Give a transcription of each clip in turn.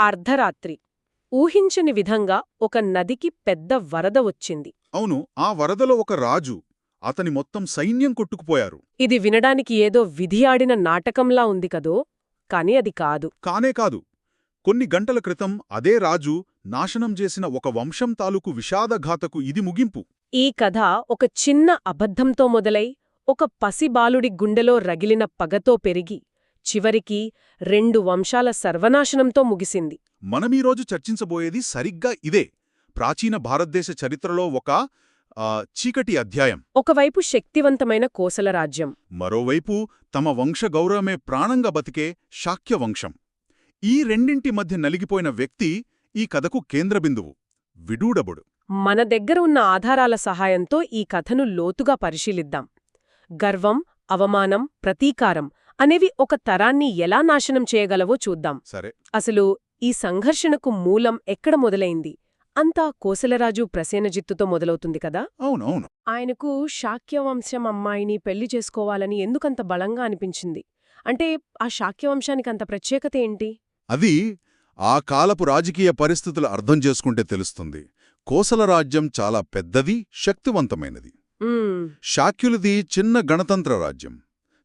అర్ధరాత్రి. ఊహించని విధంగా ఒక నదికి పెద్ద వరద వచ్చింది. అవును ఆ వరదలో ఒక రాజు అతని మొత్తం సైన్యం కొట్టుకుపోయారు. ఇది వినడానికి ఏదో విధి ఆడిన నాటకంలా ఉంది కదో కాని అది కాదు. కానే కాదు. కొన్ని గంటల క్రితం అదే రాజు నాశనం చేసిన ఒక వంశం తాలూకు విషాదఘాతకు ఇది ముగింపు. ఈ కథ ఒక చిన్న అబద్ధంతో మొదలై ఒక పసిబాలుడి గుండెలో రగిలిన పగతో పెరిగి చివరికి రెండు వంశాల సర్వనాశనంతో ముగిసింది. మనమీరోజు చర్చించబోయేది సరిగ్గా ఇదే. ప్రాచీన భారతదేశ చరిత్రలో ఒక చీకటి అధ్యాయం. ఒకవైపు శక్తివంతమైన కోసల రాజ్యం. మరోవైపు తమ వంశ గౌరవమే ప్రాణంగా బతికే శాక్యవంశం ఈ రెండింటి మధ్య నలిగిపోయిన వ్యక్తి ఈ కథకు కేంద్రబిందువు విడూడబుడు. మన దగ్గర ఉన్న ఆధారాల సహాయంతో ఈ కథను లోతుగా పరిశీలిద్దాం. గర్వం అవమానం ప్రతీకారం అనేవి ఒక తరాన్ని ఎలా నాశనం చేయగలవో చూద్దాం. సరే. అసలు ఈ సంఘర్షణకు మూలం ఎక్కడ మొదలైంది? అంతా కోసలరాజు ప్రసేనజిత్తుతో మొదలవుతుంది కదా? అవునవును. ఆయనకు శాక్యవంశం అమ్మాయిని పెళ్ళి చేసుకోవాలని ఎందుకంత బలంగా అనిపించింది? అంటే ఆ శాక్యవంశానికి అంత ప్రత్యేకత ఏంటి? అది ఆ కాలపు రాజకీయ పరిస్థితులు అర్థం చేసుకుంటే తెలుస్తుంది. కోసల రాజ్యం చాలా పెద్దది శక్తివంతమైనది. శాక్యులది చిన్న గణతంత్ర రాజ్యం.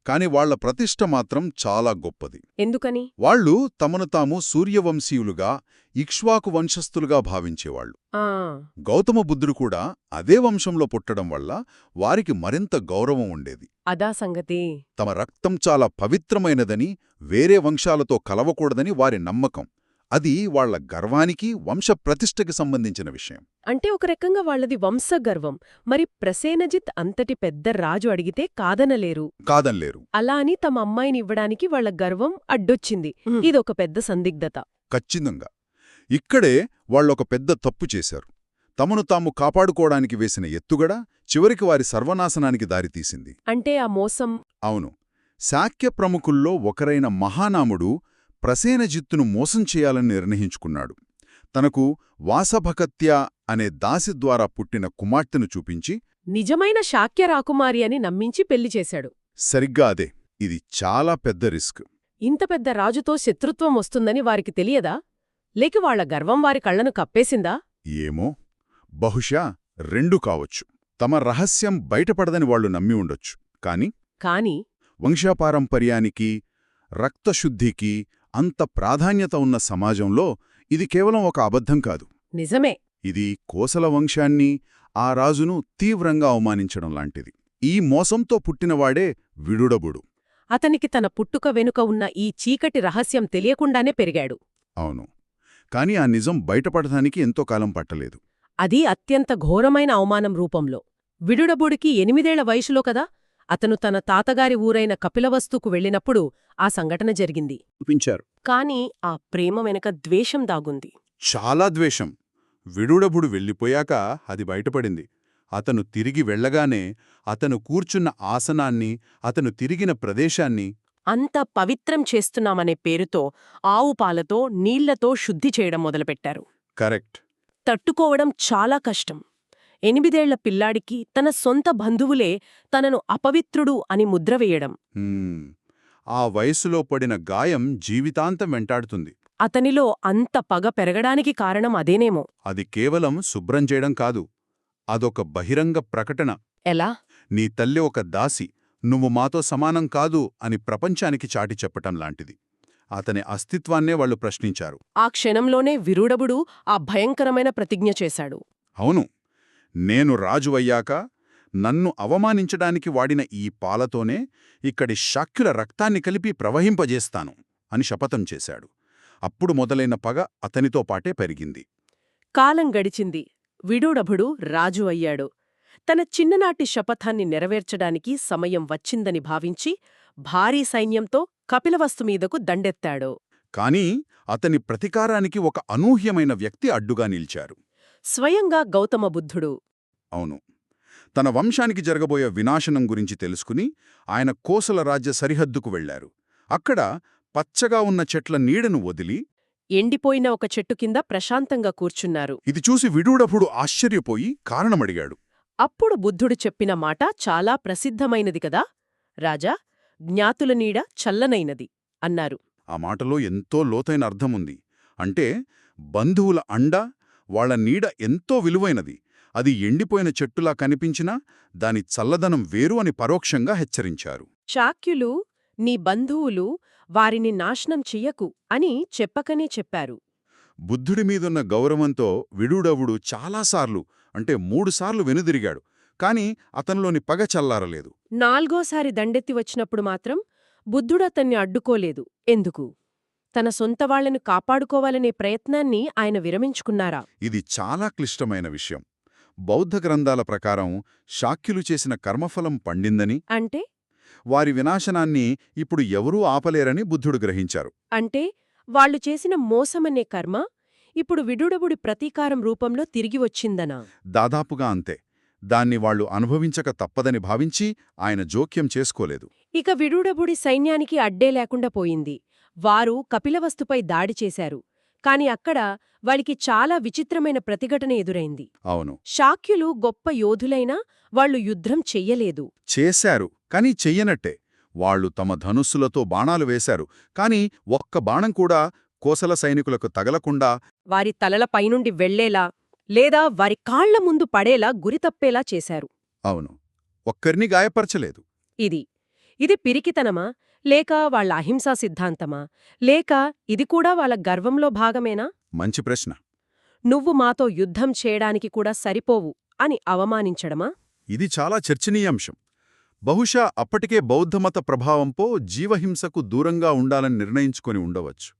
కాని వాళ్ళ ప్రతిష్ట మాత్రం చాలా గొప్పది. ఎందుకని? వాళ్ళు తమను తాము సూర్యవంశీయులుగా ఇక్ష్వాకు వంశస్థులుగా భావించేవాళ్ళు గౌతమ బుద్ధుడు కూడా అదే వంశంలో పుట్టడం వల్ల వారికి మరింత గౌరవం ఉండేది. అదా సంగతి. తమ రక్తం చాలా పవిత్రమైనదని వేరే వంశాలతో కలవకూడదని వారి నమ్మకం. అది వాళ్ళ గర్వానికి వంశ ప్రతిష్టకి సంబంధించిన విషయం. అంటే ఒక రకంగా వాళ్ళది వంశగర్వం. మరి ప్రసేనజిత్ అంతటి పెద్ద రాజు అడిగితే కాదనలేరు. కాదన్లేరు. అలా అని తమ అమ్మాయిని ఇవ్వడానికి వాళ్ళ గర్వం అడ్డొచ్చింది. ఇదొక పెద్ద సందిగ్ధత. ఖచ్చితంగా. ఇక్కడే వాళ్ళొక పెద్ద తప్పు చేశారు. తమను తాము కాపాడుకోవడానికి వేసిన ఎత్తుగడ చివరికి వారి సర్వనాశనానికి దారితీసింది. అంటే ఆ మోసం. అవును. శాక్య ప్రముఖుల్లో ఒకరైన మహానాముడు ప్రసేనజిత్తును మోసం చేయాలని నిర్ణయించుకున్నాడు. తనకు వాసభకత్య అనే దాసి ద్వారా పుట్టిన కుమార్తెను చూపించి నిజమైన శాక్య రాకుమారి అని నమ్మించి పెళ్ళి చేశాడు. సరిగ్గా అదే ఇది చాలా పెద్ద రిస్క్. ఇంత పెద్ద రాజుతో శత్రుత్వం వస్తుందని వారికి తెలియదా? లేక వాళ్ళ గర్వం వారి కళ్ళను కప్పేసిందా? ఏమో బహుశా రెండు కావచ్చు. తమ రహస్యం బయటపడదని వాళ్ళు నమ్మి ఉండొచ్చు. కాని కాని వంశపారంపర్యానికి రక్తశుద్ధికి అంత ప్రాధాన్యత ఉన్న సమాజంలో ఇది కేవలం ఒక అబద్ధం కాదు. నిజమే. ఇది కోసల వంశాన్ని ఆ రాజును తీవ్రంగా అవమానించడం లాంటిది. ఈ మోసంతో పుట్టినవాడే విడుడబుడు. అతనికి తన పుట్టుక వెనుక ఉన్న ఈ చీకటి రహస్యం తెలియకుండానే పెరిగాడు. అవును. కాని ఆ నిజం బయటపడటానికి ఎంతో కాలం పట్టలేదు. అది అత్యంత ఘోరమైన అవమానం రూపంలో. విడుడబుడికి ఎనిమిదేళ్ళ వయసులో కదా? అతను తన తాతగారి ఊరైన కపిలవస్తుకు వెళ్ళినప్పుడు ఆ సంఘటన జరిగింది. చూపించారు. కాని ఆ ప్రేమ వెనక ద్వేషం దాగుంది. చాలా ద్వేషం. విడుడబుడు వెళ్ళిపోయాక అది బయటపడింది. అతను తిరిగి వెళ్ళగానే అతను కూర్చున్న ఆసనాన్ని అతను తిరిగిన ప్రదేశాన్ని అంత పవిత్రం చేస్తున్నామనే పేరుతో ఆవు పాలతో నీళ్ళతో శుద్ధి చేయడం మొదలుపెట్టారు. కరెక్ట్. తట్టుకోవడం చాలా కష్టం. ఎనిమిదేళ్ళ పిల్లాడికి తన సొంత బంధువులే తనను అపవిత్రుడు అని ముద్ర వేయడం. హ్మ్. ఆ వయసులో పడిన గాయం జీవితాంతం వెంటాడుతుంది. అతనిలో అంత పగ పెరగడానికి కారణం అదేనేమో. అది కేవలం శుభ్రం చేయడం కాదు. అదొక బహిరంగ ప్రకటన. ఎలా? నీ తల్లి ఒక దాసి నువ్వు మాతో సమానం కాదు అని ప్రపంచానికి చాటి చెప్పటం లాంటిది. అతని అస్తిత్వాన్నే వాళ్ళు ప్రశ్నించారు. ఆ క్షణంలోనే విరుడబుడు ఆ భయంకరమైన ప్రతిజ్ఞ చేశాడు. అవును. నేను రాజు అయ్యాక నన్ను అవమానించడానికి వాడిన ఈ పాలతోనే ఇక్కడి శాక్యుల రక్తాన్ని కలిపి ప్రవహింపజేస్తాను అని శపథం చేశాడు. అప్పుడు మొదలైన పగ అతనితో పాటే పెరిగింది. కాలం గడిచింది. విడూడభుడు రాజు అయ్యాడు. తన చిన్ననాటి శపథాన్ని నెరవేర్చడానికి సమయం వచ్చిందని భావించి భారీ సైన్యంతో కపిలవస్తు మీదకు దండెత్తాడు. కాని అతని ప్రతీకారానికి ఒక అనూహ్యమైన వ్యక్తి అడ్డుగా నిలిచారు. స్వయంగా గౌతమ బుద్ధుడు. అవును. తన వంశానికి జరగబోయే వినాశనం గురించి తెలుసుకుని ఆయన కోసల రాజ్య సరిహద్దుకు వెళ్ళారు అక్కడ పచ్చగా ఉన్న చెట్ల నీడను వదిలి ఎండిపోయిన ఒక చెట్టు కింద ప్రశాంతంగా కూర్చున్నారు. ఇది చూసి విడూడప్పుడు ఆశ్చర్యపోయి కారణమడిగాడు. అప్పుడు బుద్ధుడు చెప్పిన మాట చాలా ప్రసిద్ధమైనది కదా? రాజా జ్ఞాతుల నీడ చల్లనైనది అన్నారు. ఆ మాటలో ఎంతో లోతైన అర్థముంది. అంటే బంధువుల అండ వాళ్ళ నీడ ఎంతో విలువైనది. అది ఎండిపోయిన చెట్టులా కనిపించినా దాని చల్లదనం వేరు అని పరోక్షంగా హెచ్చరించారు. శాక్యులు నీ బంధువులు వారిని నాశనం చెయ్యకు అని చెప్పకనే చెప్పారు. బుద్ధుడి మీదున్న గౌరవంతో విడుడవుడు చాలాసార్లు అంటే మూడుసార్లు వెనుదిరిగాడు. కాని అతనిలోని పగ చల్లారలేదు. నాల్గోసారి దండెత్తి వచ్చినప్పుడు మాత్రం బుద్ధుడతన్ని అడ్డుకోలేదు. ఎందుకు? తన సొంత వాళ్ళను కాపాడుకోవాలనే ప్రయత్నాన్ని ఆయన విరమించుకున్నారా? ఇది చాలా క్లిష్టమైన విషయం. బౌద్ధ గ్రంథాల ప్రకారం శాక్యులు చేసిన కర్మఫలం పండిందని అంటే? వారి వినాశనాన్ని ఇప్పుడు ఎవరూ ఆపలేరని బుద్ధుడు గ్రహించారు. అంటే వాళ్ళు చేసిన మోసమనే కర్మ ఇప్పుడు విడుడబుడి ప్రతీకారం రూపంలో తిరిగి వచ్చిందనా? దాదాపుగా అంతే. దాన్ని వాళ్ళు అనుభవించక తప్పదని భావించి ఆయన జోక్యం చేసుకోలేదు. ఇక విడుడబుడి సైన్యానికి అడ్డే లేకుండా పోయింది. వారు కపిలవస్తుపై దాడి చేశారు. కాని అక్కడ వాళ్ళకి చాలా విచిత్రమైన ప్రతిఘటన ఎదురైంది. అవును. శాక్యులు గొప్ప యోధులైనా వాళ్ళు యుద్ధం చెయ్యలేదు. చేశారు కాని చెయ్యనట్టే. వాళ్ళు తమ ధనుస్సులతో బాణాలు వేశారు కాని ఒక్క బాణం కూడా కోసల సైనికులకు తగలకుండా వారి తలల పైనుండి వెళ్ళేలా లేదా వారి కాళ్ళ ముందు పడేలా గురితప్పేలా చేశారు. అవును. ఒక్కరిని గాయపరచలేదు. ఇది ఇది పిరికితనమా? లేక వాళ్ళ అహింసా సిద్ధాంతమా? లేక ఇది కూడా వాళ్ళ గర్వంలో భాగమేనా? మంచి ప్రశ్న. నువ్వు మాతో యుద్ధం చేయడానికి కూడా సరిపోవు అని అవమానించడమా? ఇది చాలా చర్చనీయాంశం బహుశా అప్పటికే బౌద్ధమత ప్రభావంపో జీవహింసకు దూరంగా ఉండాలని నిర్ణయించుకొని ఉండవచ్చు.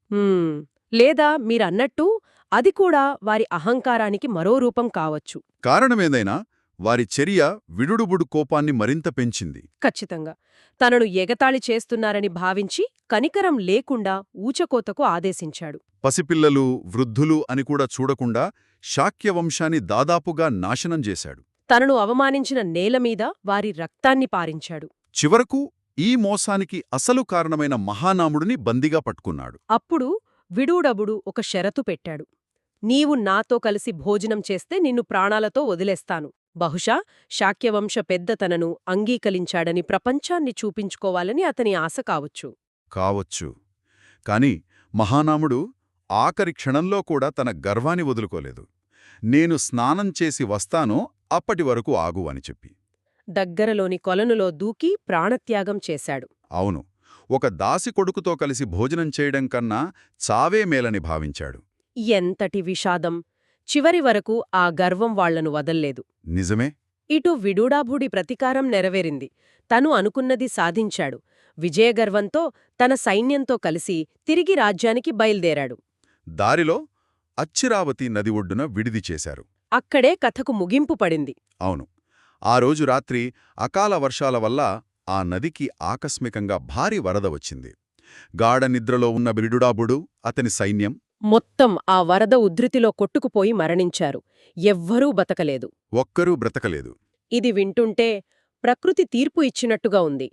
లేదా మీరన్నట్టు అది కూడా వారి అహంకారానికి మరో రూపం కావచ్చు. కారణమేదైనా వారి చర్య విడుడుబుడు కోపాన్ని మరింత పెంచింది. ఖచ్చితంగా. తనను ఎగతాళి చేస్తున్నారని భావించి కనికరం లేకుండా ఊచకోతకు ఆదేశించాడు. పసిపిల్లలు వృద్ధులు అని కూడా చూడకుండా శాక్యవంశాన్ని దాదాపుగా నాశనం చేశాడు. తనను అవమానించిన నేలమీద వారి రక్తాన్ని పారించాడు. చివరకు ఈ మోసానికి అసలు కారణమైన మహానాముడిని బందిగా పట్టుకున్నాడు. అప్పుడు విడూడబుడు ఒక షరతు పెట్టాడు. నీవు నాతో కలిసి భోజనం చేస్తే నిన్ను ప్రాణాలతో వదిలేస్తాను. బహుశా శాక్యవంశ పెద్దతనను అంగీకరించాడని ప్రపంచాన్ని చూపించుకోవాలని అతని ఆశ కావచ్చు. కావచ్చు. కాని మహానాముడు ఆఖరి క్షణంలో కూడా తన గర్వాన్ని వదులుకోలేదు. నేను స్నానం చేసి వస్తానో అప్పటి వరకు ఆగు అని చెప్పి. దగ్గరలోని కొలనులో దూకి ప్రాణత్యాగం చేశాడు. అవును. ఒక దాసి కొడుకుతో కలిసి భోజనం చేయడం కన్నా చావే మేలని భావించాడు. ఎంతటి విషాదం! చివరి వరకు ఆ గర్వం వాళ్ళను వదల్లేదు. నిజమే. ఇటు విడూడాభుడి ప్రతీకారం నెరవేరింది. తను అనుకున్నది సాధించాడు. విజయగర్వంతో తన సైన్యంతో కలిసి తిరిగి రాజ్యానికి బయల్దేరాడు. దారిలో అచ్చిరావతి నది ఒడ్డున విడిది చేశారు. అక్కడే కథకు ముగింపు పడింది. అవును. ఆ రోజు రాత్రి అకాల వర్షాల వల్ల ఆ నదికి ఆకస్మికంగా భారీ వరద వచ్చింది. గాఢ నిద్రలో ఉన్న బిరుడాబుడు అతని సైన్యం మొత్తం ఆ వరద ఉధృతిలో కొట్టుకుపోయి మరణించారు. ఎవ్వరూ బతకలేదు ఒక్కరూ బ్రతకలేదు. ఇది వింటుంటే ప్రకృతి తీర్పు ఇచ్చినట్టుగా ఉంది.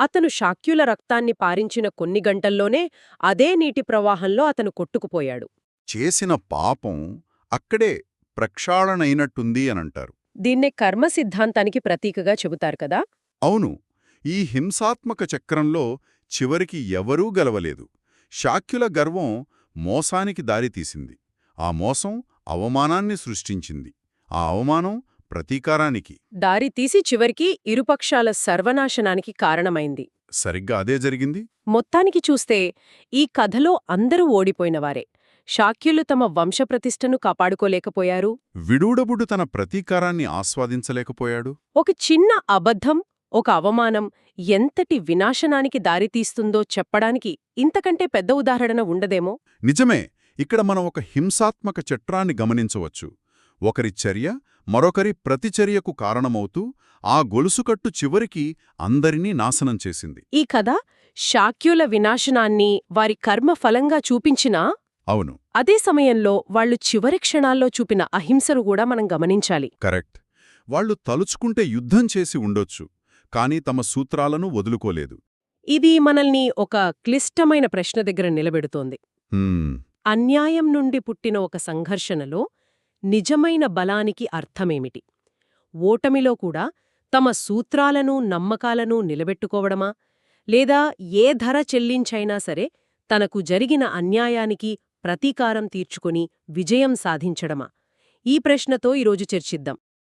అతను శాక్యుల రక్తాన్ని పారించిన కొన్ని గంటల్లోనే అదే నీటి ప్రవాహంలో అతను కొట్టుకుపోయాడు. చేసిన పాపం అక్కడే ప్రక్షాళనైనట్టుంది అనంటారు. దీన్నే కర్మ సిద్ధాంతానికి ప్రతీకగా చెబుతారు కదా? అవును. ఈ హింసాత్మక చక్రంలో చివరికి ఎవరూ గెలవలేదు. శాక్యుల గర్వం మోసానికి దారితీసింది ఆ మోసం అవమానాన్ని సృష్టించింది. ఆ అవమానం ప్రతీకారానికి. దారి తీసి చివరికి ఇరుపక్షాల సర్వనాశనానికి కారణమైంది. సరిగ్గా అదే జరిగింది? మొత్తానికి చూస్తే ఈ కథలో అందరూ ఓడిపోయినవారే. శాక్యులు తమ వంశప్రతిష్టను కాపాడుకోలేకపోయారు. విడూడబుడు తన ప్రతీకారాన్ని ఆస్వాదించలేకపోయాడు? ఒక చిన్న అబద్ధం ఒక అవమానం ఎంతటి వినాశనానికి దారితీస్తుందో చెప్పడానికి ఇంతకంటే పెద్ద ఉదాహరణ ఉండదేమో? నిజమే. ఇక్కడ మనం ఒక హింసాత్మక చట్రాన్ని గమనించవచ్చు. ఒకరి చర్య మరొకరి ప్రతిచర్యకు కారణమవుతూ ఆ గొలుసుకట్టు చివరికి అందరినీ నాశనం చేసింది. ఈ కథ శాక్యుల వినాశనాన్ని వారి కర్మ ఫలంగా చూపించినా అవును. అదే సమయంలో వాళ్ళు చివరి క్షణాల్లో చూపిన అహింసను కూడా మనం గమనించాలి. కరెక్ట్. వాళ్ళు తలుచుకుంటే యుద్ధం చేసి ఉండొచ్చు. కానీ తమ సూత్రాలను వదులుకోలేదు. ఇది మనల్ని ఒక క్లిష్టమైన ప్రశ్న దగ్గర నిలబెడుతోంది. అన్యాయం నుండి పుట్టిన ఒక సంఘర్షణలో నిజమైన బలానికి అర్థమేమిటి? ఓటమిలో కూడా తమ సూత్రాలను నమ్మకాలను నిలబెట్టుకోవడమా? లేదా ఏ ధర చెల్లించైనా సరే తనకు జరిగిన అన్యాయానికి ప్రతీకారం తీర్చుకొని విజయం సాధించడమా? ఈ ప్రశ్నతో ఈరోజు చర్చిద్దాం.